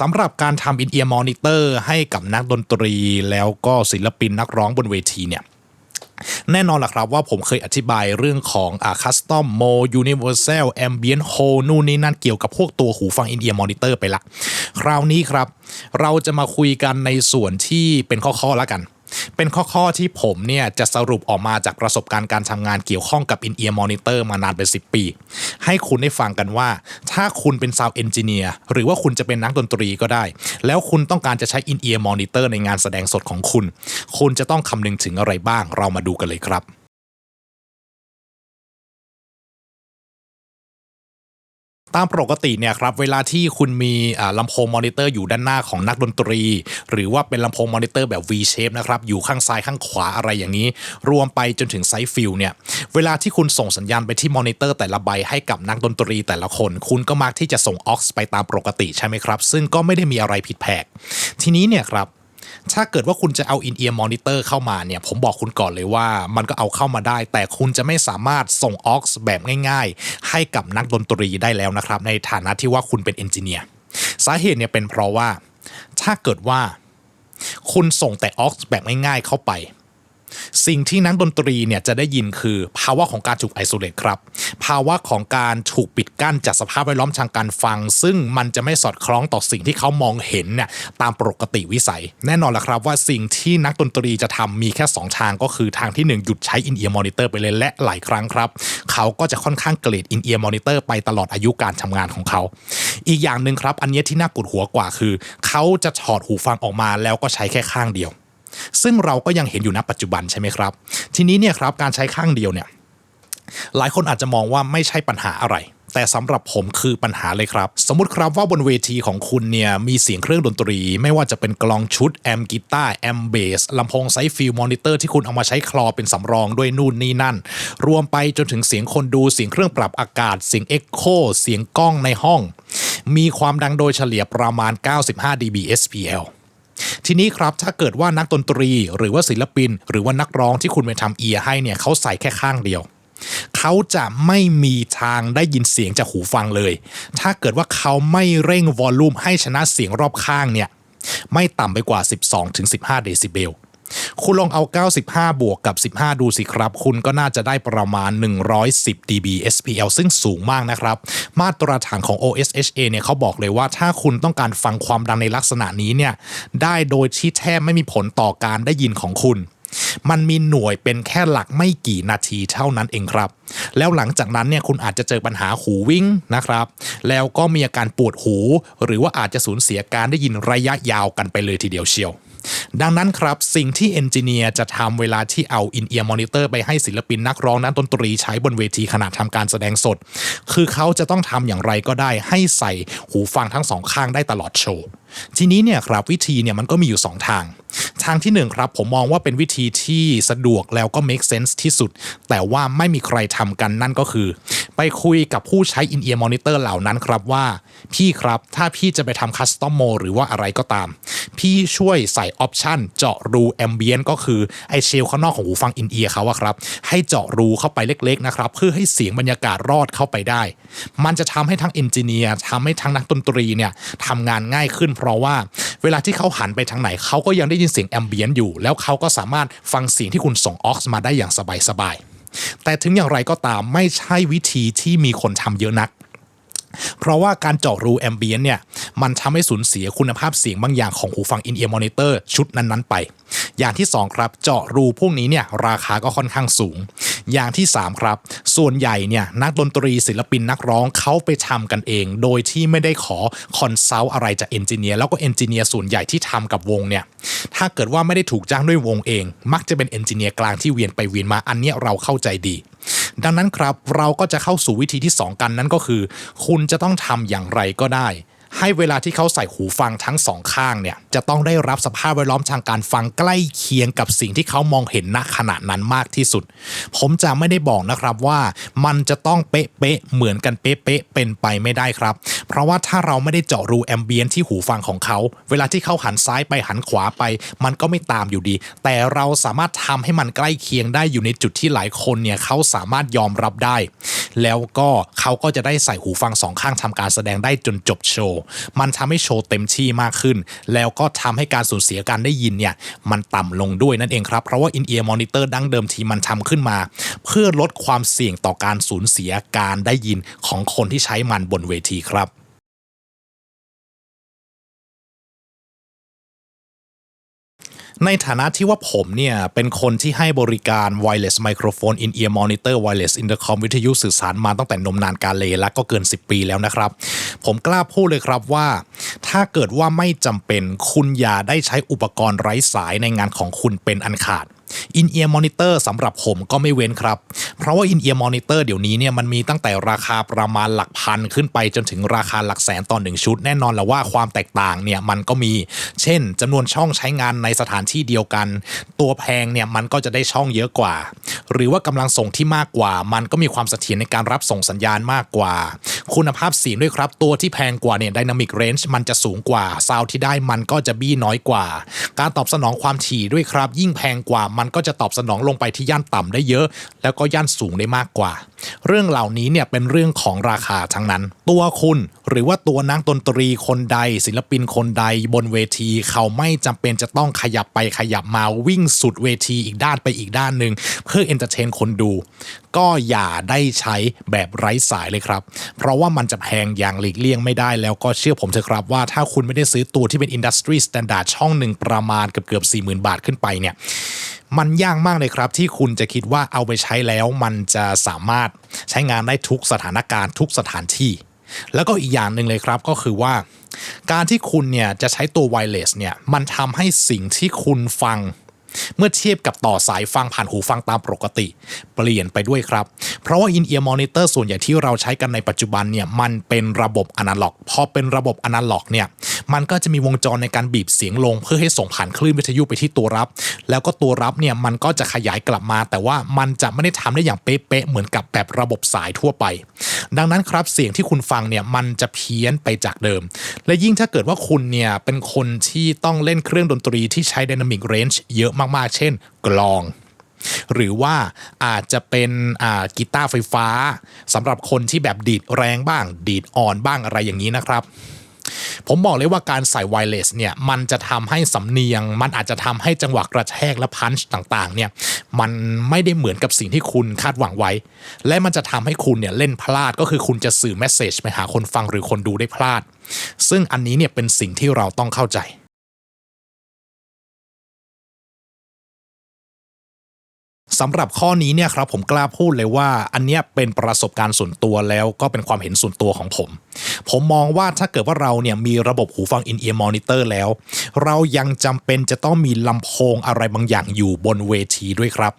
สำหรับการทำอินเอียร์มอนิเตอร์ให้กับนักดนตรี แล้วก็ศิลปินนักร้องบนเวทีเนี่ยแน่นอนล่ะครับว่าผมเคยอธิบายเรื่องของอ่าคัสตอมโมยูนิเวอร์แซลแอมเบียนโฮนู่นนี่นั่นเกี่ยวกับพวกตัวหูฟังอินเอียร์มอนิเตอร์ไปละ คราวนี้ครับ เราจะมาคุยกันในส่วนที่เป็นข้อๆแล้วกัน เป็นข้อๆที่ผมเนี่ยจะสรุปออกมาจากประสบการณ์การทำงานเกี่ยวข้องกับ in-ear monitor มานานเป็น 10 ปี ให้คุณได้ฟังกันว่า ถ้าคุณเป็น sound engineer หรือว่าคุณจะเป็นนักดนตรีก็ได้ แล้วคุณต้องการจะใช้ in-ear monitor ในงานแสดงสดของคุณ คุณจะต้องคำนึงถึงอะไรบ้างเรามาดูกันเลยครับ ตามปกติเนี่ยครับเวลาที่คุณมีอ่าลำโพงมอนิเตอร์อยู่ด้านหน้าของนักดนตรี หรือว่าเป็นลำโพงมอนิเตอร์แบบ V shape นะครับอยู่ข้างซ้ายข้างขวาอะไรอย่างนี้ รวมไปจนถึงไซส์ฟิลเนี่ยเวลาที่คุณส่งสัญญาณไปที่มอนิเตอร์แต่ละใบให้กับนักดนตรีแต่ละคน คุณก็มักที่จะส่งออกไปตามปกติใช่ไหมครับ ซึ่งก็ไม่ได้มีอะไรผิดแผกทีนี้เนี่ยครับ ถ้าเกิดว่าคุณจะเอาอินเอียร์มอนิเตอร์เข้ามาเนี่ย ผมบอกคุณก่อนเลยว่ามันก็เอาเข้ามาได้ แต่คุณจะไม่สามารถส่งออกซ์แบบง่าย ๆ ให้กับนักดนตรีได้แล้วนะครับ ในฐานะที่ว่าคุณเป็นเอนจิเนียร์สาเหตุเนี่ยเป็นเพราะว่า ถ้าเกิดว่า คุณส่งแต่ออกซ์แบบง่ายๆเข้าไป สิ่งที่นักดนตรีเนี่ยจะได้ยินคือภาวะของการถูกไอโซเลตครับ ภาวะของการถูกปิดกั้นจากสภาพแวดล้อมทางการฟัง ซึ่งมันจะไม่สอดคล้องต่อสิ่งที่เขามองเห็นเนี่ยตามปกติวิสัย แน่นอนละครับว่าสิ่งที่นักดนตรีจะทำมีแค่ 2 ทางก็คือทางที่ 1 หยุดใช้ in-ear monitor ไปเลยและหลายครั้งครับ เขาก็จะค่อนข้างเกรด in-ear monitor ไปตลอดอายุการทำงานของเขา อีกอย่างหนึ่งครับ อันนี้ที่น่าปวดหัวกว่าคือ เขาจะถอดหูฟังออกมาแล้วก็ใช้แค่ข้างเดียว ซึ่งเราก็ยังเห็นอยู่ณปัจจุบันใช่ไหมครับ ทีนี้เนี่ยครับการใช้ข้างเดียวเนี่ยหลายคนอาจจะมองว่าไม่ใช่ปัญหาอะไร แต่สำหรับผมคือปัญหาเลยครับ สมมติครับว่าบนเวทีของคุณเนี่ยมีเสียงเครื่องดนตรี ไม่ว่าจะเป็นกลองชุดแอมกีตาร์แอมเบสลำโพงไซฟิลมอนิเตอร์ที่คุณเอามาใช้คลอเป็นสำรองด้วยนู่นนี่นั่น รวมไปจนถึงเสียงคนดูเสียงเครื่องปรับอากาศ เสียงเอ็กโคเสียงกล้องในห้อง มีความดังโดยเฉลี่ยประมาณ 95 dB SPL ทีนี้ครับถ้าเกิดว่านักดนตรีหรือว่าศิลปิน หรือว่านักร้องที่คุณไปทำเอียให้เนี่ยเขาใส่แค่ข้างเดียวเขาจะไม่มีทางได้ยินเสียงจากหูฟังเลย ถ้าเกิดว่าเขาไม่เร่งวอลลุ่มให้ชนะเสียงรอบข้างเนี่ย ไม่ต่ำไปกว่า 12-15 เดซิเบล คุณลองเอา 95 บวกกับ 15 ดูสิครับ คุณก็น่าจะได้ประมาณ 110 dB SPL ซึ่งสูงมากนะครับ มาตรฐานของ OSHA เนี่ยเขาบอกเลยว่าถ้าคุณต้องการฟังความดังในลักษณะนี้เนี่ยได้โดยที่แทบไม่มีผลต่อการได้ยินของคุณมันมีหน่วยเป็นแค่หลักไม่กี่นาทีเท่านั้นเองครับ แล้วหลังจากนั้นเนี่ยคุณอาจจะเจอปัญหาหูวิ่งนะครับ แล้วก็มีอาการปวดหู หรือว่าอาจจะสูญเสียการได้ยินระยะยาวกันไปเลยทีเดียวเชียว ดังนั้นครับสิ่งที่เอนจิเนียร์จะทำเวลาที่เอาอินเอียร์มอนิเตอร์ไปให้ศิลปินนักร้องนักดนตรีใช้บนเวทีขณะทำการแสดงสด คือเขาจะต้องทำอย่างไรก็ได้ให้ใส่หูฟังทั้งสองข้างได้ตลอดโชว์ ทีนี้เนี่ยครับวิธีเนี่ยมันก็มีอยู่ 2 ทาง ทางที่1ครับผมมองว่าเป็นวิธีที่สะดวกแล้วก็ make sense ที่สุด แต่ว่าไม่มีใครทำกันนั่นก็คือ ไปคุยกับผู้ใช้ in-ear monitor เหล่านั้นครับว่า พี่ครับถ้าพี่จะไปทำ custom mode หรือว่าอะไรก็ตาม พี่ช่วยใส่ออปชันเจาะรู ambient ก็คือ ไอเชลข้างนอกของหูฟัง in-ear เขาอะครับ ให้เจาะรูเข้าไปเล็กๆนะครับ เพื่อให้เสียงบรรยากาศรอดเข้าไปได้ มันจะทำให้ทั้งเอนจิเนียร์ทำให้ทั้งนักดนตรีเนี่ยทำงานง่ายขึ้น เพราะว่าเวลาที่เขาหันไปทางไหนเขาก็ยังได้ยินเสียงแอมเบียนอยู่ แล้วเขาก็สามารถฟังเสียงที่คุณส่งออกมาได้อย่างสบายๆแต่ถึงอย่างไรก็ตามไม่ใช่วิธีที่มีคนทำเยอะนักเพราะว่าการเจาะรูแอมเบียนเนี่ยมันทำให้สูญเสียคุณภาพเสียงบางอย่างของหูฟังอินเอียร์มอนิเตอร์ชุดนั้นๆไป อย่างที่ 2 ครับเจาะรูพวกนี้เนี่ยราคาก็ค่อนข้างสูง อย่างที่ 3 ครับ ส่วนใหญ่เนี่ยนักดนตรีศิลปินนักร้องเขาไปทำกันเอง โดยที่ไม่ได้ขอคอนซัลท์อะไรจากเอนจิเนียร์แล้วก็เอนจิเนียร์ส่วนใหญ่ที่ทำกับวงเนี่ยถ้าเกิดว่าไม่ได้ถูกจ้างด้วยวงเอง มักจะเป็นเอนจิเนียร์กลางที่เวียนไปเวียนมาอันนี้เราเข้าใจดี ดังนั้นครับเราก็จะเข้าสู่วิธีที่ 2 กันนั่นก็คือ คุณจะต้องทำอย่างไรก็ได้ ให้เวลาที่เขาใส่หูฟังทั้งสองข้างเนี่ยจะต้องได้รับสภาพแวดล้อมทางการฟังใกล้เคียงกับสิ่งที่เขามองเห็นณขณะนั้นมากที่สุด ผมจะไม่ได้บอกนะครับว่ามันจะต้องเป๊ะเป๊ะเหมือนกันเป๊ะเป๊ะเป็นไปไม่ได้ครับ เพราะว่าถ้าเราไม่ได้เจาะรูแอมเบียนที่หูฟังของเขา เวลาที่เขาหันซ้ายไปหันขวาไป มันก็ไม่ตามอยู่ดี แต่เราสามารถทำให้มันใกล้เคียงได้อยู่ในจุดที่หลายคนเนี่ยเขาสามารถยอมรับได้ แล้วก็เขาก็จะได้ใส่หูฟังสองข้างทำการแสดงได้จนจบโชว์ มันทำให้โชว์เต็มที่มากขึ้น แล้วก็ทำให้การสูญเสียการได้ยินเนี่ยมันต่ำลงด้วยนั่นเองครับ เพราะว่า in-ear monitor ดั้งเดิมทีมันทำขึ้นมา เพื่อลดความเสี่ยงต่อการสูญเสียการได้ยินของคนที่ใช้มันบนเวทีครับ ในฐานะที่ว่าผมเนี่ย เป็นคนที่ให้บริการ wireless microphone in ear monitor wireless intercom วิทยุสื่อสารมาตั้งแต่นมนานกาเลและก็เกิน 10 ปีแล้วนะครับ ผมกล้าพูดเลยครับว่า ถ้าเกิดว่าไม่จำเป็นคุณอย่าได้ใช้อุปกรณ์ไร้สายในงานของคุณเป็นอันขาด In-ear monitor สำหรับผมก็ไม่เว้นครับ เพราะว่า In-ear monitor เตอร์เดี๋ยวนี้เนี่ยมันมีตั้งแต่ราคาประมาณหลักพันขึ้นไปจนถึงราคาหลักแสนต่อหนึ่งชุด แน่นอนและว่าความแตกต่างเนี่ยมันก็มี เช่นจำนวนช่องใช้งานในสถานที่เดียวกัน ตัวแพงเนี่ยมันก็จะได้ช่องเยอะกว่า หรือว่ากำลังส่งที่มากกว่า มันก็มีความเสถียรในการรับส่งสัญญาณมากกว่า คุณภาพเสียงด้วยครับ ตัวที่แพงกว่าเนี่ย dynamic range มันจะสูงกว่าซาวที่ได้มันก็จะบี้น้อยกว่า การตอบสนองความถี่ด้วยครับ ยิ่งแพงกว่ามันก็จะตอบสนองลงไปที่ย่านต่ำได้เยอะ แล้วก็ย่านสูงได้มากกว่า เรื่องเหล่านี้เนี่ยเป็นเรื่องของราคาทั้งนั้น ตัวคุณหรือว่าตัวนักดนตรีคนใด ศิลปินคนใดบนเวที เขาไม่จำเป็นจะต้องขยับไปขยับมาวิ่งสุดเวทีอีกด้านไปอีกด้านหนึ่งเพื่อเอนเตอร์เทนคนดู ก็อย่าได้ใช้แบบไร้สายเลยครับ เพราะว่ามันจะแพงอย่างหลีกเลี่ยงไม่ได้ แล้วก็เชื่อผมเถอะครับว่าถ้าคุณไม่ได้ซื้อตัวที่เป็นอินดัสทรีสแตนดาร์ดช่องหนึ่งประมาณเกือบเกือบสี่หมื่นบาทขึ้นไปเนี่ย มันยากมากเลยครับ ที่คุณจะคิดว่าเอาไปใช้แล้ว มันจะสามารถใช้งานได้ทุกสถานการณ์ทุกสถานที่ แล้วก็อีกอย่างหนึ่งเลยครับก็คือว่า การที่คุณเนี่ยจะใช้ตัวไวเลสเนี่ยมันทำให้สิ่งที่คุณฟัง เมื่อเทียบกับต่อสายฟังผ่านหูฟังตามปกติ เปลี่ยนไปด้วยครับ เพราะว่า in-ear monitor ส่วนใหญ่ที่เราใช้กันในปัจจุบันเนี่ยมันเป็นระบบอนาล็อก พอเป็นระบบอนาล็อกเนี่ยมันก็จะมีวงจรในการบีบเสียงลง เพื่อให้ส่งผ่านคลื่นวิทยุไปที่ตัวรับ แล้วก็ตัวรับเนี่ยมันก็จะขยายกลับมา แต่ว่ามันจะไม่ได้ทำได้อย่างเป๊ะๆเหมือนกับแบบระบบสายทั่วไป ดังนั้นครับเสียงที่คุณฟังเนี่ยมันจะเพี้ยนไปจากเดิม และยิ่งถ้าเกิดว่าคุณเนี่ยเป็นคนที่ต้องเล่นเครื่องดนตรีที่ใช้ dynamic range เยอะมากๆ เช่น กลอง หรือว่าอาจจะเป็นกีตาร์ไฟฟ้าสำหรับคนที่แบบดีดแรงบ้าง ดีดอ่อนบ้างอะไรอย่างนี้นะครับผมบอกเลยว่าการใส่ไวเลสเนี่ยมันจะทำให้สำเนียง มันอาจจะทำให้จังหวะกระแทกและพันช์ต่างๆเนี่ยมันไม่ได้เหมือนกับสิ่งที่คุณคาดหวังไว้ และมันจะทำให้คุณเนี่ยเล่นพลาดก็คือคุณจะสื่อแมสเซจไปหาคนฟังหรือคนดูได้พลาด ซึ่งอันนี้เนี่ยเป็นสิ่งที่เราต้องเข้าใจ สำหรับข้อนี้เนี่ยครับผมกล้าพูดเลยว่าอันเนี้ยเป็นประสบการณ์ส่วนตัวแล้วก็เป็นความเห็นส่วนตัวของผม ผมมองว่าถ้าเกิดว่าเราเนี่ยมีระบบหูฟังอินเอียร์มอนิเตอร์แล้ว เรายังจำเป็นจะต้องมีลำโพงอะไรบางอย่างอยู่บนเวทีด้วยครับ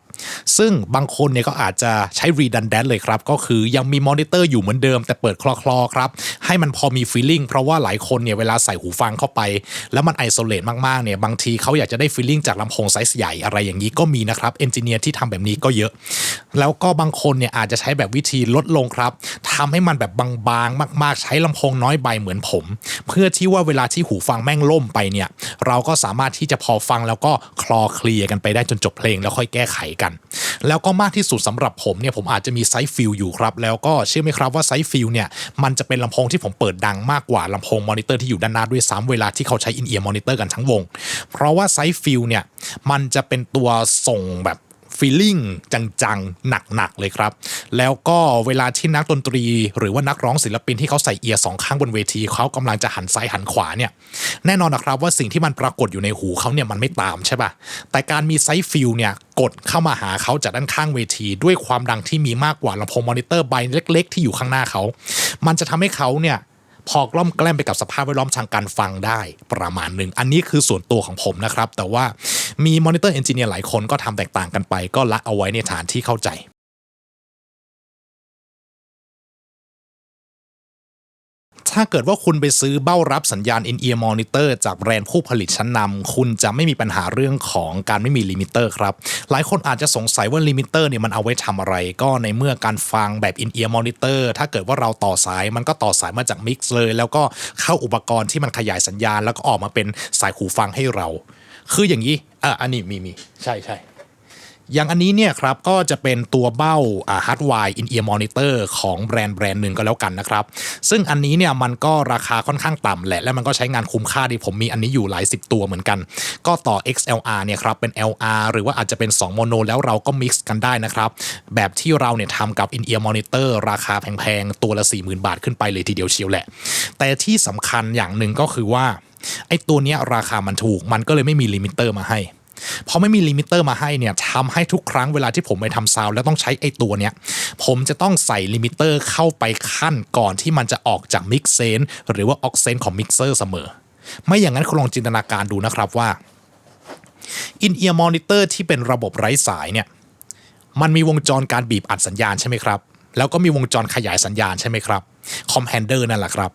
ซึ่งบางคนเนี่ยก็อาจจะใช้ redundant เลยครับ ก็คือยังมีมอนิเตอร์อยู่เหมือนเดิม แต่เปิดคลอๆครับให้มันพอมี feeling เพราะว่าหลายคนเนี่ยเวลาใส่หูฟังเข้าไป แล้วมัน isolate มากๆเนี่ยบางทีเขาอยากจะได้ feeling จากลำโพงไซส์ใหญ่อะไรอย่างนี้ก็มีนะครับเอนจิเนียร์ที่ทำแบบนี้ก็เยอะ แล้วก็บางคนเนี่ยอาจจะใช้แบบวิธีลดลงครับทำให้มันแบบบางๆ มาก ๆ ใช้ลำโพงน้อยใบเหมือนผม เพื่อที่ว่าเวลาที่หูฟังแม่งล่มไปเนี่ย เราก็สามารถที่จะพอฟังแล้วก็คลอเคลียร์กันไปได้จนจบเพลงแล้วค่อยแก้ไขกันแล้วก็มากที่สุดสำหรับผมเนี่ยผมอาจจะมีไซส์ฟิลอยู่ครับ แล้วก็เชื่อไหมครับว่าไซส์ฟิลเนี่ยมันจะเป็นลำโพงที่ผมเปิดดังมากกว่าลำโพงมอนิเตอร์ที่อยู่ด้านหน้าด้วยซ้ำเวลาที่เขาใช้อินเอียร์มอนิเตอร์กันทั้งวง เพราะว่าไซส์ฟิลเนี่ยมันจะเป็นตัวส่งแบบ ฟีลลิ่งจังๆ หนักๆ เลยครับ แล้วก็เวลาที่นักดนตรี หรือว่านักร้องศิลปินที่เขาใส่เอียร์สองข้างบนเวทีเขากำลังจะหันซ้ายหันขวาเนี่ยแน่นอนนะครับว่าสิ่งที่มันปรากฏอยู่ในหูเขาเนี่ยมันไม่ตามใช่ป่ะแต่การมีไซส์ฟิลเนี่ยกดเข้ามาหาเขาจากด้านข้างเวที ด้วยความดังที่มีมากกว่าลำโพงมอนิเตอร์ใบเล็ก ๆ ที่อยู่ข้างหน้าเขา มันจะทำให้เขาเนี่ย พอกล้อมแกล้มไปกับสภาพแวดล้อมทางการฟังได้ประมาณหนึ่ง อันนี้คือส่วนตัวของผมนะครับ แต่ว่ามีมอนิเตอร์เอนจิเนียร์หลายคนก็ทำแตกต่างกันไป ก็ละเอาไว้ในฐานที่เข้าใจ ถ้าเกิดว่าคุณไปซื้อเบ้ารับสัญญาณ in-ear monitor จากแบรนด์ผู้ผลิตชั้นนำคุณจะไม่มีปัญหาเรื่องของการไม่มีลิมิเตอร์ครับ หลายคนอาจจะสงสัยว่าลิมิเตอร์เนี่ยมันเอาไว้ทำอะไร ก็ในเมื่อการฟังแบบ in-ear monitor ถ้าเกิดว่าเราต่อสายมันก็ต่อสายมาจากมิกซ์เลย แล้วก็เข้าอุปกรณ์ที่มันขยายสัญญาณ แล้วก็ออกมาเป็นสายหูฟังให้เรา คืออย่างนี้อะอันนี้มีมีใช่ใช่ อย่างอันนี้เนี่ยครับก็จะเป็นตัวเบ้าฮาร์ดไวร์อินเอียร์มอนิเตอร์ของแบรนด์แบรนด์หนึ่งก็แล้วกันนะครับ ซึ่งอันนี้เนี่ยมันก็ราคาค่อนข้างต่ำแหละ และมันก็ใช้งานคุ้มค่าดีผมมีอันนี้อยู่หลายสิบตัวเหมือนกัน ก็ต่อ XLR เนี่ยครับเป็น LR หรือว่าอาจจะเป็น 2 โมโน แล้วเราก็มิกซ์กันได้นะครับ แบบที่เราเนี่ยทำกับ in ear monitor ราคาแพงๆ ตัวละ 40,000 บาทขึ้นไปเลยทีเดียวเชียวแหละ แต่ที่สำคัญอย่างหนึ่งก็คือว่าไอ้ตัวเนี้ยราคามันถูกมันก็เลยไม่มีลิมิเตอร์มาให้ เพอไม่มีลิมิเตอร์มาให้เนี่ยทำให้ทุกครั้งเวลาที่ผมไปทำซาวแล้วต้องใช้ไอ้ตัวเนี้ยผมจะต้องใส่ลิมิเตอร์เข้าไปขั้นก่อนที่มันจะออกจากมิกเซนหรือว่าออกเซนของมิกเซอร์เสมอ ไม่อย่างนั้นคุณลองจินตนาการดูนะครับว่า in ear monitor ที่เป็นระบบไร้สายเนี่ยมันมีวงจรการบีบอัดสัญญาณใช่ไหมครับแล้วก็มีวงจรขยายสัญญาณใช่ไหมครับคอมแฮนเดอร์นั่นแหละครับ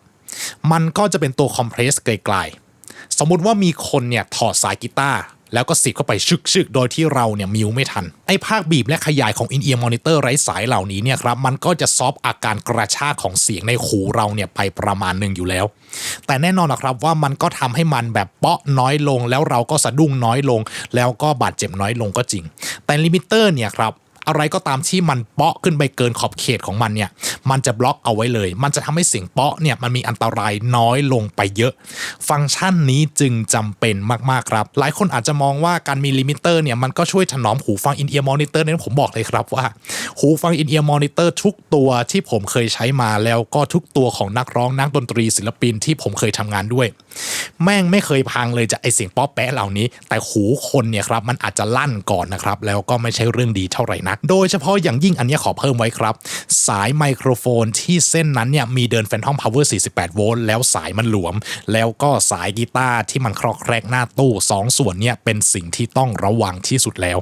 มันก็จะเป็นตัวคอมเพรสไกลๆสมมุติว่ามีคนเนี่ยถอดสายกีตาร์ แล้วก็สีบเข้าไปชึกชึกโดยที่เราเนี่ยมิวไม่ทัน ไอ้ภาคบีบและขยายของอินเอียร์มอนิเตอร์ไร้สายเหล่านี้เนี่ยครับมันก็จะซอฟอาการกระชากของเสียงในหูเราเนี่ยไปประมาณหนึ่งอยู่แล้ว แต่แน่นอนนะครับว่ามันก็ทำให้มันแบบเปาะน้อยลง แล้วเราก็สะดุ้งน้อยลง แล้วก็บาดเจ็บน้อยลงก็จริง แต่ลิมิเตอร์เนี่ยครับ อะไรก็ตามที่มันเปาะขึ้นไปเกินขอบเขตของมันเนี่ยมันจะบล็อกเอาไว้เลย มันจะทำให้เสียงเปาะเนี่ยมันมีอันตรายน้อยลงไปเยอะ ฟังก์ชันนี้จึงจำเป็นมากๆครับ หลายคนอาจจะมองว่าการมีลิมิเตอร์เนี่ยมันก็ช่วยถนอมหูฟังอินเอียร์มอนิเตอร์นั้นผมบอกเลยครับว่า หูฟังอินเอียร์มอนิเตอร์ทุกตัวที่ผมเคยใช้มาแล้วก็ทุกตัวของนักร้องนักดนตรีศิลปินที่ผมเคยทำงานด้วย แม่งไม่เคยพังเลยจากไอเสียงป๊อปแปะเหล่านี้ แต่หูคนเนี่ยครับมันอาจจะลั่นก่อนนะครับแล้วก็ไม่ใช่เรื่องดีเท่าไหร่นักโดยเฉพาะอย่างยิ่งอันนี้ขอเพิ่มไว้ครับ สายไมโครโฟนที่เส้นนั้นเนี่ยมีเดินแฟนทอมพาวเวอร์48 โวลต์แล้วสายมันหลวม แล้วก็สายกีตาร์ที่มันครอกแครกหน้าตู้ 2 ส่วนเนี่ยเป็นสิ่งที่ต้องระวังที่สุดแล้ว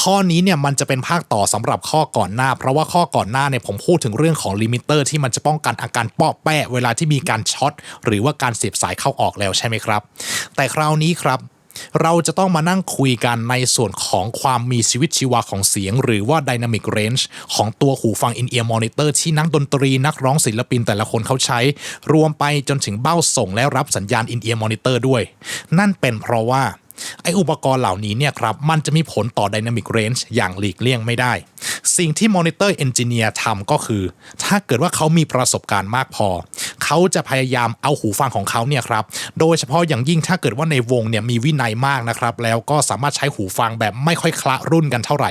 ข้อนี้เนี่ยมันจะเป็นภาคต่อสำหรับข้อก่อนหน้า เพราะว่าข้อก่อนหน้าเนี่ยผมพูดถึงเรื่องของลิมิเตอร์ที่มันจะป้องกันอาการปาะแปะเวลาที่มีการช็อตหรือว่าการเสียบสายเข้าออกแล้วใช่ไหมครับ แต่คราวนี้ครับเราจะต้องมานั่งคุยกันในส่วนของความมีชีวิตชีวาของเสียง หรือว่า Dynamic Range ของตัวหูฟัง In-ear Monitor ที่นักดนตรีนักร้องศิลปินแต่ละคนเขาใช้ รวมไปจนถึงเบ้าส่งและรับสัญญาณ In-ear Monitor ด้วย นั่นเป็นเพราะว่า ไออุปกรณ์เหล่านี้เนี่ยครับมันจะมีผลต่อ Dynamic Range อย่างหลีกเลี่ยงไม่ได้ สิ่งที่ Monitor Engineer ทำก็คือ ถ้าเกิดว่าเขามีประสบการณ์มากพอ เขาจะพยายามเอาหูฟังของเขาเนี่ยครับโดยเฉพาะอย่างยิ่งถ้าเกิดว่าในวงเนี่ยมีวินัยมากนะครับแล้วก็สามารถใช้หูฟังแบบไม่ค่อยคละรุ่นกันเท่าไหร่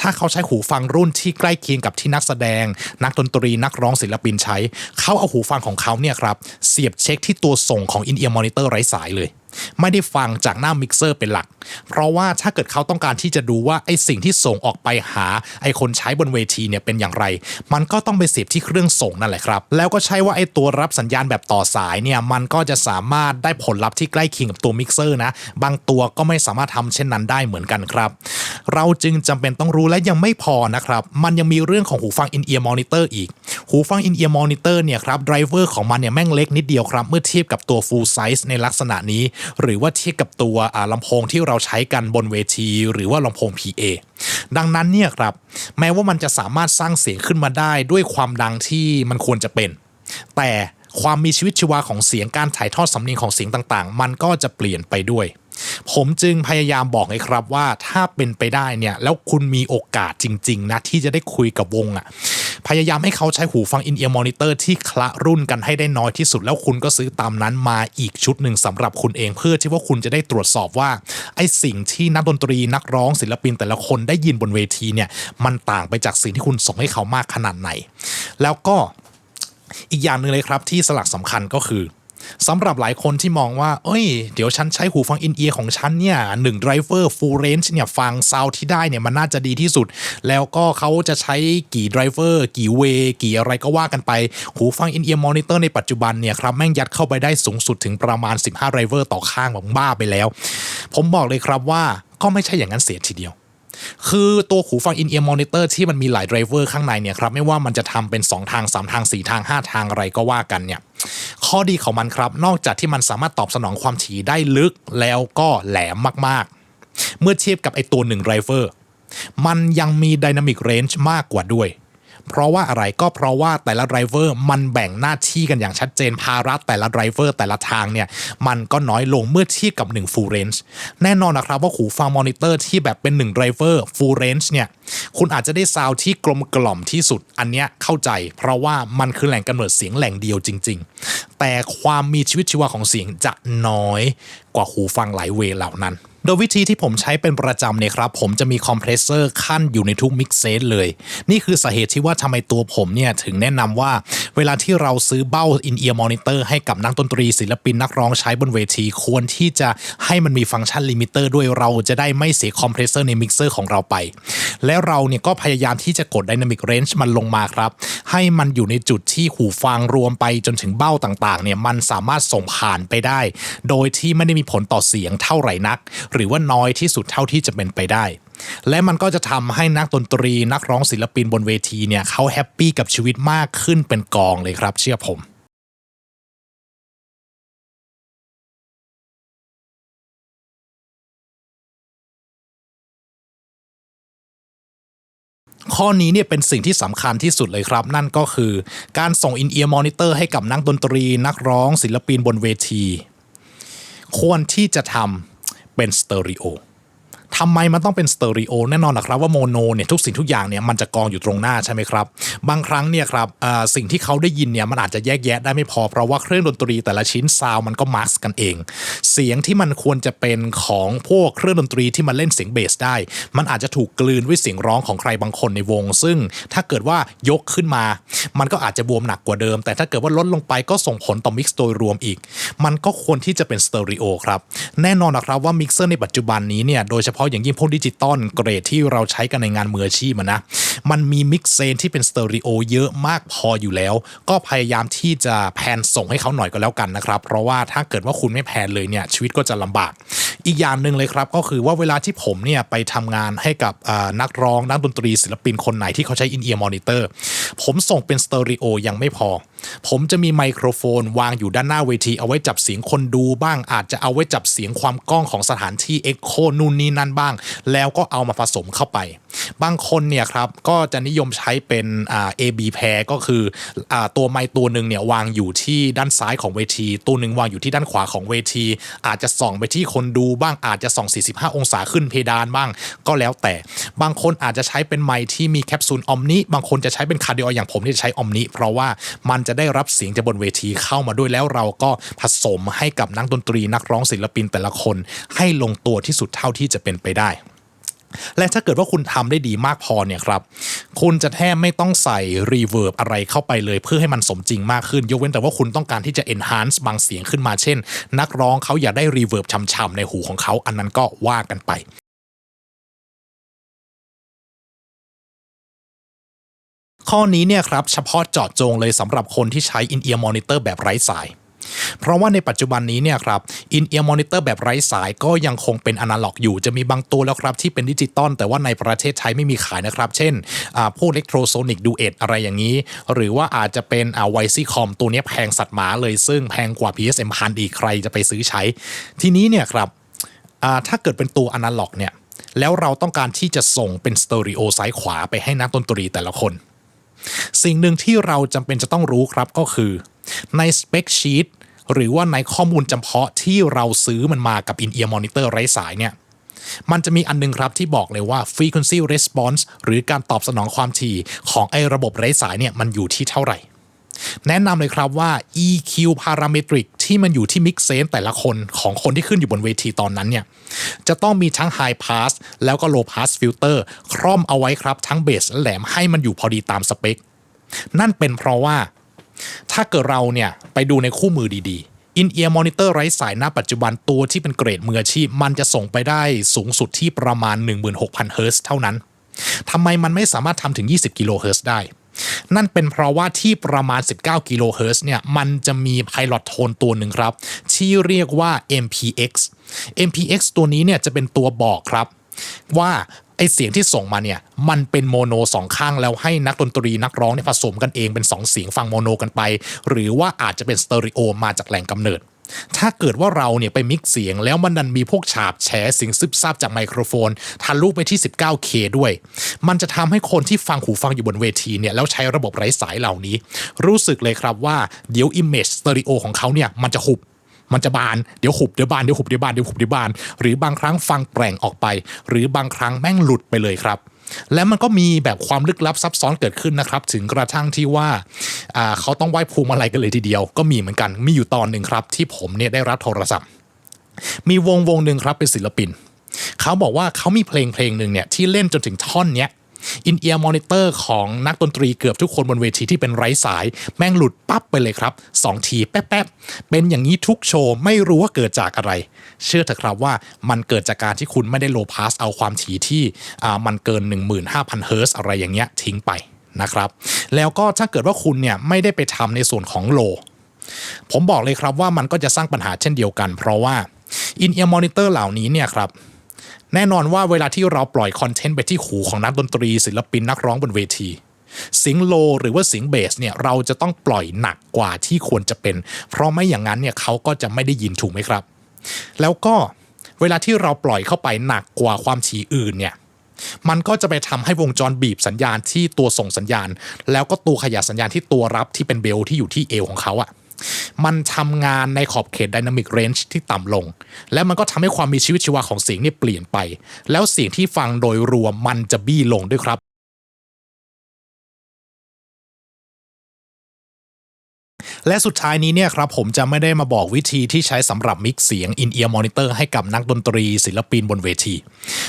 ถ้าเขาใช้หูฟังรุ่นที่ใกล้เคียงกับที่นักแสดง นักดนตรีนักร้องศิลปินใช้ เขาเอาหูฟังของเขาเนี่ยครับเสียบเช็คที่ตัวส่งของ In-ear Monitor ไร้สายเลย ไม่ได้ฟังจากหน้ามิกเซอร์เป็นหลัก เพราะว่าถ้าเกิดเขาต้องการที่จะดูว่าไอ้สิ่งที่ส่งออกไปหาไอ้คนใช้บนเวทีเนี่ยเป็นอย่างไร มันก็ต้องไปเสียบที่เครื่องส่งนั่นแหละครับ แล้วก็ใช่ว่าไอ้ตัวรับสัญญาณแบบต่อสายเนี่ยมันก็จะสามารถได้ผลลัพธ์ที่ใกล้เคียงกับตัวมิกเซอร์นะ บางตัวก็ไม่สามารถทำเช่นนั้นได้เหมือนกันครับ เราจึงจำเป็นต้องรู้และยังไม่พอนะครับ มันยังมีเรื่องของหูฟัง in-ear monitor อีก หูฟัง in-ear monitor เนี่ยครับไดรเวอร์ของมันเนี่ยแม่งเล็กนิดเดียวครับ เมื่อเทียบกับตัว full size ในลักษณะนี้หรือว่าเทียบกับตัวลำโพงที่เราใช้กันบนเวที หรือว่าลำโพง PA ดังนั้นเนี่ยครับแม้ว่ามันจะสามารถสร้างเสียงขึ้นมาได้ด้วยความดังที่มันควรจะเป็น แต่ความมีชีวิตชีวาของเสียงการถ่ายทอดสำเนียงของเสียงต่างๆ มันก็จะเปลี่ยนไปด้วย ผมจึงพยายามบอกเลยครับว่าถ้าเป็นไปได้เนี่ยแล้วคุณมีโอกาสจริง ๆนะที่จะได้คุยกับวงอะ่ะ พยายามให้เขาใช้หูฟังอินเอียร์มอนิเตอร์ที่คละรุ่นกันให้ได้น้อยที่สุด แล้วคุณก็ซื้อตามนั้นมาอีกชุดหนึ่งสำหรับคุณเองเพื่อที่ว่าคุณจะได้ตรวจสอบว่าไอ้สิ่งที่นักดนตรีนักร้องศิลปินแต่ละคนได้ยินบนเวทีเนี่ยมันต่างไปจากสิ่งที่คุณส่งให้เขามากขนาดไหน แล้วก็อีกอย่างหนึ่งเลยครับที่สลักสำคัญก็คือ สำหรับหลายคนที่มองว่า เอ้ย เดี๋ยวฉันใช้หูฟังอินเอียร์ของฉันเนี่ยหนึ่งไดรเวอร์ฟูลเรนจ์เนี่ยฟังซาวที่ได้เนี่ยมันน่าจะดีที่สุด แล้วก็เขาจะใช้กี่ไดรเวอร์กี่เวกี่อะไรก็ว่ากันไป หูฟังอินเอียร์มอนิเตอร์ในปัจจุบันเนี่ยครับแม่งยัดเข้าไปได้สูงสุดถึงประมาณ 15ไดรเวอร์ต่อข้างแบบบ้าไปแล้ว ผมบอกเลยครับว่าก็ไม่ใช่อย่างนั้นเสียทีเดียว คือตัวหูฟัง in-ear monitor ที่มันมีหลายไดรเวอร์ข้างในเนี่ยครับไม่ว่ามันจะทำเป็น 2 ทาง 3 ทาง 4 ทาง 5 ทางอะไรก็ว่ากันเนี่ยข้อดีของมันครับ นอกจากที่มันสามารถตอบสนองความถี่ได้ลึกแล้วก็แหลมมากๆ เมื่อเทียบกับไอตัว1ไดรเวอร์มันยังมีดินามิกเรนจ์มากกว่าด้วย เพราะว่าอะไรก็เพราะว่าแต่ละไดรเวอร์มันแบ่งหน้าที่กันอย่างชัดเจนภาระแต่ละไดรเวอร์แต่ละทางเนี่ยมันก็น้อยลงเมื่อเทียบกับ1 full range แน่นอนนะครับว่าหูฟังมอนิเตอร์ที่แบบเป็น1ไดรเวอร์ full range เนี่ยคุณอาจจะได้ซาวด์ที่กลมกล่อมที่สุดอันเนี้ยเข้าใจ เพราะว่ามันคือแหล่งกำเนิดเสียงแหล่งเดียวจริง ๆ แต่ความมีชีวิตชีวาของเสียงจะน้อยกว่าหูฟังหลายเวเหล่านั้น โดยวิธีที่ผมใช้เป็นประจำเนี่ยครับ ผมจะมีคอมเพรสเซอร์ขั้นอยู่ในทุกมิกเซตเลย นี่คือสาเหตุที่ว่าทำไมตัวผมเนี่ย ถึงแนะนำว่าเวลาที่เราซื้อเบ้าอินเอียร์มอนิเตอร์ให้กับนักดนตรีศิลปินนักร้องใช้บนเวที ควรที่จะให้มันมีฟังก์ชันลิมิเตอร์ด้วยเราจะได้ไม่เสียคอมเพรสเซอร์ในมิกเซอร์ของเราไป และเราเนี่ยก็พยายามที่จะกด Dynamic Range มันลงมาครับ ให้มันอยู่ในจุดที่หูฟังรวมไปจนถึงเบ้าต่างๆเนี่ยมันสามารถส่งผ่านไปได้ โดยที่ไม่ได้มีผลต่อเสียงเท่าไหร่นักหรือว่าน้อยที่สุดเท่าที่จะเป็นไปได้ และมันก็จะทำให้นักดนตรีนักร้องศิลปินบนเวทีเนี่ยเขาแฮปปี้กับชีวิตมากขึ้นเป็นกองเลยครับ เชื่อผมข้อนี้เนี่ยเป็นสิ่งที่สำคัญที่สุดเลยครับ นั่นก็คือการส่งอินเอียร์มอนิเตอร์ให้กับนักดนตรี นักร้องศิลปินบนเวที ควรที่จะทำ เป็นสเตอริโอ ทำไมมันต้องเป็นสเตอริโอแน่นอนนะครับว่าโมโนเนี่ยทุกสิ่งทุกอย่างเนี่ยมันจะกองอยู่ตรงหน้าใช่ไหมครับ บางครั้งเนี่ยครับสิ่งที่เขาได้ยินเนี่ยมันอาจจะแยกแยะได้ไม่พอ เพราะว่าเครื่องดนตรีแต่ละชิ้นซาวมันก็มาสกันเอง เสียงที่มันควรจะเป็นของพวกเครื่องดนตรีที่มันเล่นเสียงเบสได้ มันอาจจะถูกกลืนด้วยเสียงร้องของใครบางคนในวง ซึ่งถ้าเกิดว่ายกขึ้นมา มันก็อาจจะบวมหนักกว่าเดิม แต่ถ้าเกิดว่าลดลงไปก็ส่งผลต่อมิกซ์โดยรวมอีก มันก็ควรที่จะเป็นสเตอริโอครับแน่นอนนะครับว่ามิกเซอร์ในปัจจุบันนี้เนี่ยโดยเฉพาะอย่างยิ่งพวกดิจิตอลเกรดที่เราใช้กันในงานมืออาชีพนะมันมีมิกเซนที่เป็นสเตอริโอเยอะมากพออยู่แล้ว ก็พยายามที่จะแพนส่งให้เขาหน่อยก็แล้วกันนะครับ เพราะว่าถ้าเกิดว่าคุณไม่แพนเลยเนี่ยชีวิตก็จะลำบาก อีกอย่างหนึ่งเลยครับ ก็คือว่าเวลาที่ผมเนี่ยไปทำงานให้กับนักร้องนักดนตรีศิลปินคนไหนที่เขาใช้อินเอียร์มอนิเตอร์ผมส่งเป็นสเตอริโอยังไม่พอ ผมจะมีไมโครโฟนวางอยู่ด้านหน้าเวที เอาไว้จับเสียงคนดูบ้างอาจจะเอาไว้จับเสียงความกล้องของสถานที่เอ็กโคนู่นนี่นั่นบ้าง แล้วก็เอามาผสมเข้าไป บางคนเนี่ยครับก็จะนิยมใช้เป็นอ่า AB pair ก็คืออ่าตัวไมค์ตัวหนึ่งเนี่ยวางอยู่ที่ด้านซ้ายของเวที ตัวหนึ่งวางอยู่ที่ด้านขวาของเวที อาจจะส่องไปที่คนดูบ้างอาจจะส่อง 45 องศาขึ้นเพดานบ้างก็แล้วแต่ บางคนอาจจะใช้เป็นไมค์ที่มีแคปซูลออมนิบางคนจะใช้เป็นคาร์ดิโออย่างผมที่ใช้ออมนิเพราะว่ามันจะได้รับเสียงจากบนเวทีเข้ามาด้วยแล้วเราก็ผสมให้กับนักดนตรีนักร้องศิลปินแต่ละคน ให้ลงตัวที่สุดเท่าที่จะเป็นไปได้ และถ้าเกิดว่าคุณทำได้ดีมากพอเนี่ยครับ คุณจะแทบไม่ต้องใส่รีเวิร์บอะไรเข้าไปเลย เพื่อให้มันสมจริงมากขึ้น ยกเว้นแต่ว่าคุณต้องการที่จะ enhance บางเสียงขึ้นมาเช่น นักร้องเขาอยากได้รีเวิร์บช่ำๆในหูของเขาอันนั้นก็ว่ากันไปข้อนี้เนี่ยครับเฉพาะเจาะจงเลยสำหรับคนที่ใช้ in-ear monitor แบบไร้สาย เพราะว่าในปัจจุบันนี้เนี่ยครับ in-ear monitor แบบไร้สายก็ยังคงเป็นอนาล็อกอยู่จะมีบางตัวแล้วครับที่เป็นดิจิตอลแต่ว่าในประเทศไทยไม่มีขายนะครับ เช่นพวก Electrosonic Duet อะไรอย่างนี้ หรือว่าอาจจะเป็นอ่า Wisicom ตัวนี้แพงสัตว์หมาเลยซึ่งแพงกว่า PSM พันอีกใครจะไปซื้อใช้ ทีนี้เนี่ยครับถ้าเกิดเป็นตัวอนาล็อกเนี่ยแล้วเราต้องการที่จะส่งเป็นสเตอริโอซ้ายขวาไปให้นักดนตรีแต่ละคน สิ่งหนึ่งที่เราจำเป็นจะต้องรู้ครับก็คือ ในสเปคชีตหรือว่าในข้อมูลจำเพาะที่เราซื้อมันมากับ in-ear monitor ไร้สายเนี่ยมันจะมีอันนึงครับที่บอกเลยว่า frequency response หรือการตอบสนองความถี่ของไอ้ระบบไร้สายเนี่ยมันอยู่ที่เท่าไหร่ แนะนำเลยครับว่า EQ parametric ที่มันอยู่ที่ mix sense แต่ละคนของคนที่ขึ้นอยู่บนเวทีตอนนั้นเนี่ย จะต้องมีทั้ง high pass แล้วก็ low pass filter คร่อมเอาไว้ครับทั้งเบสและแหลมให้มันอยู่พอดีตามสเปค นั่นเป็นเพราะว่า ถ้าเกิดเราเนี่ยไปดูในคู่มือดีๆ In-ear monitor ไร้สายหน้าปัจจุบันตัวที่เป็นเกรดมืออาชีพ มันจะส่งไปได้สูงสุดที่ประมาณ 16,000เฮิรตซ์เท่านั้นทำไมมันไม่สามารถทำถึง 20 กิโลเฮิรตซ์ได้ นั่นเป็นเพราะว่าที่ประมาณ 19 กิโลเฮิรตซ์เนี่ย มันจะมีไพลอตโทนตัวหนึ่งครับ ที่เรียกว่า MPX MPX ตัวนี้เนี่ยจะเป็นตัวบอกครับว่า ไอเสียงที่ส่งมาเนี่ยมันเป็นโมโนสองข้างแล้วให้นักดนตรีนักร้องเนี่ยผสมกันเองเป็น 2 เสียงฟังโมโนกันไป หรือว่าอาจจะเป็นสเตอริโอมาจากแหล่งกำเนิด ถ้าเกิดว่าเราเนี่ยไปมิกซ์เสียงแล้วมันดันมีพวกฉาบแฉเสียงซึบซับจากไมโครโฟนทะลุไปที่ 19K ด้วย มันจะทำให้คนที่ฟังหูฟังอยู่บนเวทีเนี่ยแล้วใช้ระบบไร้สายเหล่านี้ รู้สึกเลยครับว่าเดี๋ยว Image Stereo ของเขาเนี่ยมันจะหุบ มันจะบานเดี๋ยวหุบเดี๋ยวบานเดี๋ยวหุบเดี๋ยวบานเดี๋ยวหุบเดี๋ยวบาน หรือบางครั้งฟังแปลงออกไป หรือบางครั้งแม่งหลุดไปเลยครับและมันก็มีแบบความลึกลับซับซ้อนเกิดขึ้นนะครับ ถึงกระทั่งที่ว่าเขาต้องไหว้ภูมิอะไรกันเลยทีเดียว ก็มีเหมือนกันมีอยู่ตอนหนึ่งครับ ที่ผมเนี่ยได้รับโทรศัพท์ มีวงวงหนึ่งครับเป็นศิลปิน เขาบอกว่าเขามีเพลงเพลงหนึ่งเนี่ยที่เล่นจนถึงท่อนเนี้ย อินเอียร์มอนิเตอร์ของนักดนตรีเกือบทุกคนบนเวทีที่เป็นไร้สาย แม่งหลุดปั๊บไปเลยครับ 2 ทีแป๊บๆ เป็นอย่างนี้ทุกโชว์ ไม่รู้ว่าเกิดจากอะไร เชื่อเถอะครับว่ามันเกิดจากการที่คุณไม่ได้โลพาสเอาความถี่ที่มันเกิน 15,000เฮิร์ตซ์อะไรอย่างเงี้ยทิ้งไปนะครับ แล้วก็ถ้าเกิดว่าคุณเนี่ยไม่ได้ไปทำในส่วนของโล ผมบอกเลยครับว่ามันก็จะสร้างปัญหาเช่นเดียวกัน เพราะว่า In-ear monitor เหล่านี้เนี่ยครับ แน่นอนว่าเวลาที่เราปล่อยคอนเทนต์ไปที่หูของนักดนตรี ศิลปินนักร้องบนเวทีเสียงโลหรือว่าเสียงเบสเนี่ยเราจะต้องปล่อยหนักกว่าที่ควรจะเป็น เพราะไม่อย่างนั้นเนี่ยเขาก็จะไม่ได้ยินถูกไหมครับ แล้วก็เวลาที่เราปล่อยเข้าไปหนักกว่าความถี่อื่นเนี่ยมันก็จะไปทำให้วงจรบีบสัญญาณที่ตัวส่งสัญญาณ แล้วก็ตัวขยายสัญญาณที่ตัวรับที่เป็นเบลที่อยู่ที่เอวของเขาอะ มันทำงานในขอบเขตดินามิกเรนจ์ที่ต่ำลง และมันก็ทำให้ความมีชีวิตชีวาของเสียงนี่เปลี่ยนไป แล้วเสียงที่ฟังโดยรวมมันจะบี้ลงด้วยครับ และสุดท้ายนี้เนี่ยครับผมจะไม่ได้มาบอกวิธีที่ใช้สำหรับมิกเสียง in-ear monitor ให้กับนักดนตรี ศิลปินบนเวที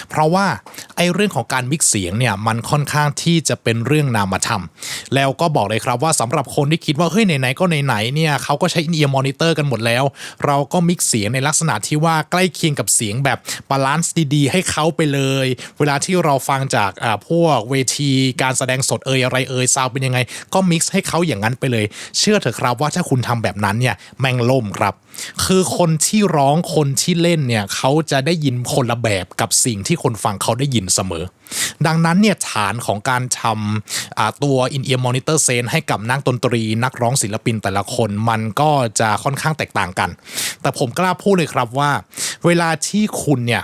เพราะว่าไอ้เรื่องของการมิกเสียงเนี่ยมันค่อนข้างที่จะเป็นเรื่องนามธรรม แล้วก็บอกเลยครับว่าสำหรับคนที่คิดว่าเฮ้ยไหนๆก็ไหนๆเนี่ยเขาก็ใช้ in-ear monitor กันหมดแล้ว เราก็มิกเสียงในลักษณะที่ว่าใกล้เคียงกับเสียงแบบบาลานซ์ดีๆ ให้เขาไปเลย เวลาที่เราฟังจากพวกเวทีการแสดงสดเอ่ยอะไรเอ่ยซาวเป็นยังไง ก็มิกซ์ให้เขาอย่างนั้นไปเลย เชื่อเถอะครับว่าาถ้าคุณทำแบบนั้นเนี่ยแม่งล่มครับ คือคนที่ร้องคนที่เล่นเนี่ยเขาจะได้ยินคนละแบบกับสิ่งที่คนฟังเขาได้ยินเสมอ ดังนั้นเนี่ยฐานของการทำอ่าตัว in-ear monitor sense ให้กับนักดนตรีนักร้องศิลปินแต่ละคนมันก็จะค่อนข้างแตกต่างกัน แต่ผมกล้าพูดเลยครับว่า เวลาที่คุณเนี่ย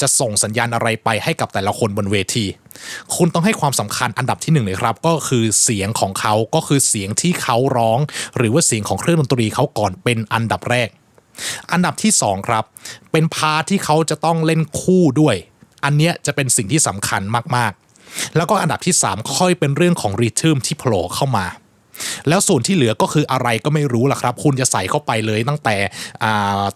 จะส่งสัญญาณอะไรไปให้กับแต่ละคนบนเวที คุณต้องให้ความสำคัญอันดับที่หนึ่งเลยครับ ก็คือเสียงของเขาก็คือเสียงที่เขาร้อง หรือว่าเสียงของเครื่องดนตรีเขาก่อนเป็นอันดับแรก อันดับที่ 2 ครับ เป็นพาที่เขาจะต้องเล่นคู่ด้วย อันเนี้ยจะเป็นสิ่งที่สำคัญมากๆ แล้วก็อันดับที่ 3 ค่อยเป็นเรื่องของรีทึมที่โผล่เข้ามา แล้วส่วนที่เหลือก็คืออะไรก็ไม่รู้ล่ะครับ คุณจะใส่เข้าไปเลยตั้งแต่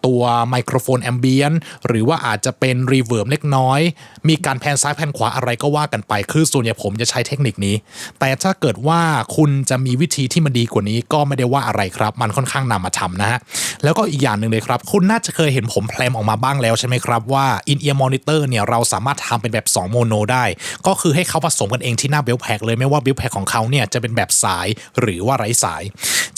ตัวไมโครโฟนแอมเบียนหรือว่าอาจจะเป็นรีเวิร์บเล็กน้อย มีการแพนซ้ายแพนขวาอะไรก็ว่ากันไป คือส่วนใหญ่ผมจะใช้เทคนิคนี้ แต่ถ้าเกิดว่าคุณจะมีวิธีที่มันดีกว่านี้ก็ไม่ได้ว่าอะไรครับ มันค่อนข้างนำมาทำนะฮะ แล้วก็อีกอย่างหนึ่งเลยครับ คุณน่าจะเคยเห็นผมแพลมออกมาบ้างแล้วใช่ไหมครับว่า in-ear monitor เตอร์เนี่ยเราสามารถทำเป็นแบบ 2 โมโนได้ ก็คือให้เขาผสมกันเองที่หน้าเบลแพกเลยไม่ว่าเบลแพกของเขาเนี่ยจะเป็นแบบสายหรืรือว่าไร้สาย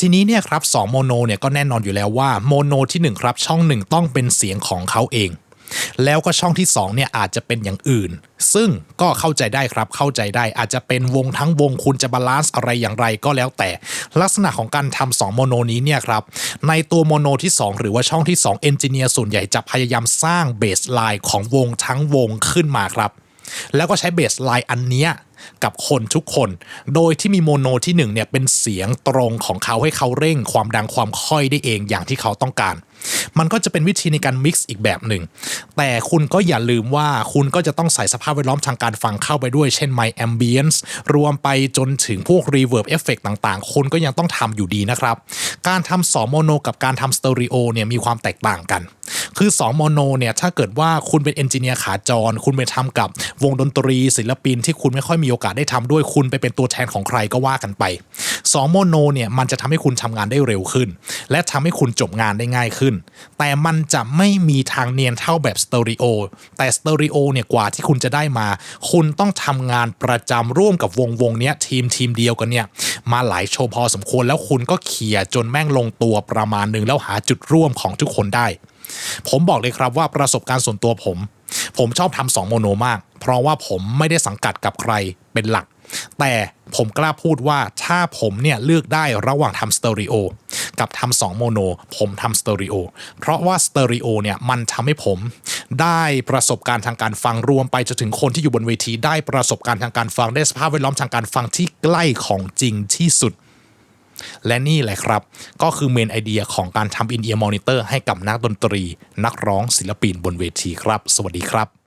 ทีนี้เนี่ยครับ2โมโนเนี่ยก็แน่นอนอยู่แล้วว่าโมโนที่หนึ่งครับช่องหนึ่งต้องเป็นเสียงของเขาเอง แล้วก็ช่องที่2เนี่ยอาจจะเป็นอย่างอื่น ซึ่งก็เข้าใจได้ครับเข้าใจได้อาจจะเป็นวงทั้งวงคุณจะบาลานซ์อะไรอย่างไรก็แล้วแต่ ลักษณะของการทำ2โมโนนี้เนี่ยครับในตัวโมโนที่ 2 หรือว่าช่องที่2เอนจิเนียร์ส่วนใหญ่จะพยายามสร้างเบสไลน์ของวงทั้งวงขึ้นมาครับแล้วก็ใช้เบสไลน์อันเนี้ย กับคนทุกคน โดยที่มีโมโนที่1เนี่ยเป็นเสียงตรงของเขาให้เขาเร่งความดังความค่อยได้เองอย่างที่เขาต้องการ มันก็จะเป็นวิธีในการมิกซ์อีกแบบหนึ่ง แต่คุณก็อย่าลืมว่าคุณก็จะต้องใส่สภาพแวดล้อมทางการฟังเข้าไปด้วย เช่น My Ambience รวมไปจนถึงพวก Reverb Effect ต่างๆ คุณก็ยังต้องทำอยู่ดีนะครับ การทำสองโมโนกับการทำสเตอริโอเนี่ยมีความแตกต่างกันคือ2โมโนเนี่ยถ้าเกิดว่าคุณเป็นเอนจิเนียร์ขาจร คุณไปทำกับวงดนตรีศิลปินที่คุณไม่ค่อยมีโอกาสได้ทำด้วยคุณไปเป็นตัวแทนของใครก็ว่ากันไป2โมโนเนี่ยมันจะทำให้คุณทำงานได้เร็วขึ้น และทำให้คุณจบงานได้ง่ายขึ้น แต่มันจะไม่มีทางเนียนเท่าแบบสเตอริโอแต่สเตอริโอเนี่ยกว่าที่คุณจะได้มา คุณต้องทำงานประจำร่วมกับวงวงเนี้ยทีมทีมเดียวกันเนี่ยมาหลายโชว์พอสมควรแล้วคุณก็เขี่ยจนแม่งลงตัวประมาณหนึ่งแล้วหาจุดร่วมของทุกคนได้ ผมบอกเลยครับว่าประสบการณ์ส่วนตัวผม ผมชอบทำสองโมโนมาก เพราะว่าผมไม่ได้สังกัดกับใครเป็นหลัก แต่ผมกล้าพูดว่าถ้าผมเนี่ยเลือกได้ระหว่างทำสเตอริโอกับทำ2โมโนผมทำสเตอริโอเพราะว่าสเตอริโอเนี่ยมันทำให้ผมได้ประสบการณ์ทางการฟังรวมไปจนถึงคนที่อยู่บนเวทีได้ประสบการณ์ทางการฟังได้สภาพแวดล้อมทางการฟังที่ใกล้ของจริงที่สุด และนี่แหละครับ ก็คือเมนไอเดียของการทำอินเอียร์มอนิเตอร์ให้กับนักดนตรี นักร้องศิลปินบนเวทีครับ สวัสดีครับ